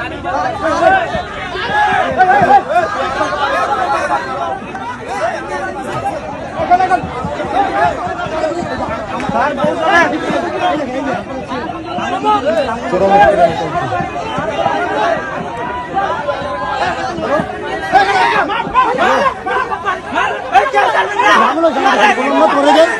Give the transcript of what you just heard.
রামলো জানা মত করে যায়